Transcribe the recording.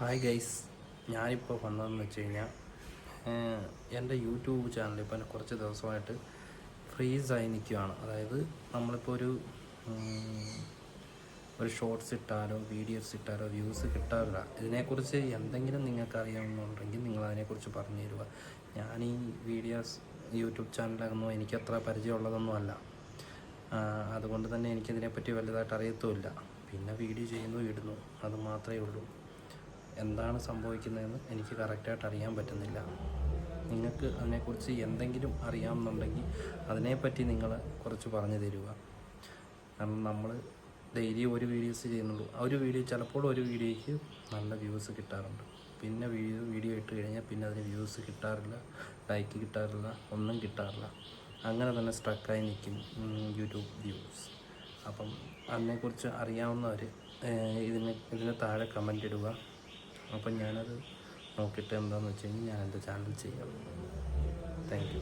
Hi guys ഞാനിപ്പോൾ വന്നതെന്ന് വെച്ച് കഴിഞ്ഞാൽ എന്റെ യൂട്യൂബ് ചാനൽ ഇപ്പം കുറച്ച് ദിവസമായിട്ട് ഫ്രീസായി നിൽക്കുകയാണ് അതായത് നമ്മളിപ്പോൾ ഒരു ഒരു ഷോർട്സ് ഇട്ടാലോ വീഡിയോസ് ഇട്ടാലോ വ്യൂസ് കിട്ടാറില്ല. ഇതിനെക്കുറിച്ച് എന്തെങ്കിലും നിങ്ങൾക്ക് അറിയാമെന്നുണ്ടെങ്കിൽ നിങ്ങൾ അതിനെക്കുറിച്ച് പറഞ്ഞു തരിക. ഞാൻ ഈ വീഡിയോസ് യൂട്യൂബ് ചാനലൊന്നും എനിക്കത്ര പരിചയമുള്ളതൊന്നും അല്ല. അതുകൊണ്ട് തന്നെ എനിക്കിതിനെപ്പറ്റി വലുതായിട്ട് അറിയത്തുമില്ല. പിന്നെ വീഡിയോ ചെയ്യുന്നു ഇടുന്നു അത് മാത്രമേ ഉള്ളൂ. എന്താണ് സംഭവിക്കുന്നതെന്ന് എനിക്ക് കറക്റ്റായിട്ട് അറിയാൻ പറ്റുന്നില്ല. നിങ്ങൾക്ക് അതിനെക്കുറിച്ച് എന്തെങ്കിലും അറിയാമെന്നുണ്ടെങ്കിൽ അതിനെപ്പറ്റി നിങ്ങൾ കുറച്ച് പറഞ്ഞു തരിക. കാരണം നമ്മൾ ഡെയിലി ഒരു വീഡിയോസ് ചെയ്യുന്നുള്ളൂ. ആ ഒരു വീഡിയോ ചിലപ്പോൾ ഒരു വീഡിയോയ്ക്ക് നല്ല വ്യൂസ് കിട്ടാറുണ്ട്. പിന്നെ വീഡിയോ വീഡിയോ ഇട്ട് കഴിഞ്ഞാൽ പിന്നെ അതിന് വ്യൂസ് കിട്ടാറില്ല ലൈക്ക് കിട്ടാറില്ല ഒന്നും കിട്ടാറില്ല. അങ്ങനെ തന്നെ സ്ട്രക്കായി നിൽക്കും യൂട്യൂബ് വ്യൂസ് അപ്പം അതിനെക്കുറിച്ച് അറിയാവുന്നവർ ഇതിന് ഇതിന് താഴെ കമന്റ് ഇടുക. അപ്പം ഞാനത് നോക്കിയിട്ട് എന്താണെന്ന് വെച്ച് കഴിഞ്ഞാൽ ഞാനെന്റെ ചാനൽ ചെയ്യാം. Thank you